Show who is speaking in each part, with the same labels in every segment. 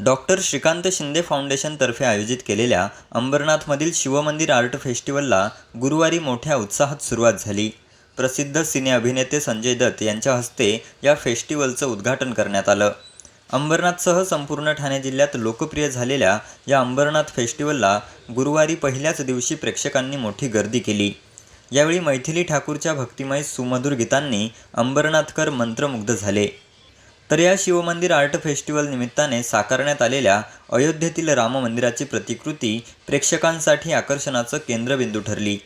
Speaker 1: Doctor Shrikant Shinde फाउंडेशनतर्फे आयोजित केलेल्या अंबरनाथमधील शिवमंदिर आर्ट फेस्टिवलला गुरुवारी मोठ्या उत्साहात सुरुवात झाली. प्रसिद्ध सिने अभिनेते संजय दत्त यांच्या हस्ते या फेस्टिवलचं उद्घाटन करण्यात आलं. अंबरनाथसह संपूर्ण ठाणे जिल्ह्यात लोकप्रिय झालेल्या या अंबरनाथ फेस्टिवलला गुरुवारी पहिल्याच दिवशी प्रेक्षकांनी मोठी गर्दी केली. यावेळी मैथिली ठाकूरच्या भक्तिमय सुमधुर गीतांनी अंबरनाथकर मंत्रमुग्ध झाले. तर या शिवमंदिर आर्ट फेस्टिवल निमित्ताने साकारण्यात आलेल्या अयोध्येतील राम मंदिराची प्रतिकृती प्रेक्षकांसाठी आकर्षणाचं केंद्रबिंदू ठरली.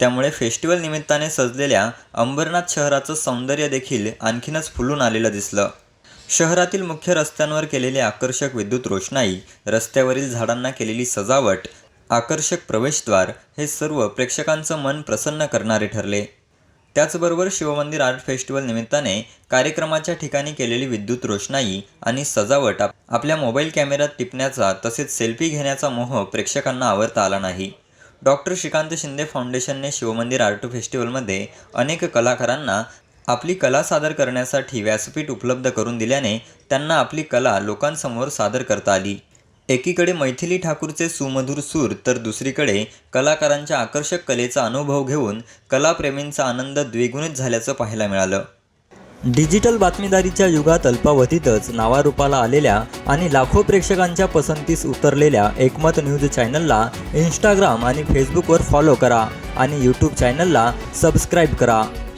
Speaker 1: त्यामुळे फेस्टिवल निमित्ताने सजलेल्या अंबरनाथ शहराचं सौंदर्य देखील आणखीनच फुलून आलेलं दिसलं. शहरातील मुख्य रस्त्यांवर केलेली आकर्षक विद्युत रोषणाई रस्त्यावरील झाडांना केलेली सजावट आकर्षक प्रवेशद्वार हे सर्व प्रेक्षकांचं मन प्रसन्न करणारे ठरले. त्याचबरोबर शिवमंदिर आर्ट फेस्टिवल निमित्ताने कार्यक्रमाच्या ठिकाणी केलेली विद्युत रोषणाई आणि सजावट आप आपल्या मोबाईल कॅमेऱ्यात टिपण्याचा तसेच सेल्फी घेण्याचा मोह प्रेक्षकांना आवरता आला नाही. डॉक्टर श्रीकांत शिंदे फाउंडेशनने शिवमंदिर आर्ट फेस्टिवलमध्ये अनेक कलाकारांना आपली कला सादर करण्यासाठी व्यासपीठ उपलब्ध करून दिल्याने त्यांना आपली कला लोकांसमोर सादर करता आली. एकीकडे मैथिली ठाकूरचे सुमधुर सूर तर दुसरीकडे कलाकारांच्या आकर्षक कलेचा अनुभव घेऊन कलाप्रेमींचा आनंद द्विगुणित झाल्याचं पाहायला मिळालं. डिजिटल बातमीदारीच्या युगात अल्पावधीतच नावारूपाला आलेल्या आणि लाखो प्रेक्षकांच्या पसंतीस उतरलेल्या एकमत न्यूज चॅनलला इंस्टाग्राम आणि फेसबुकवर फॉलो करा आणि यूट्यूब चॅनलला सबस्क्राईब करा.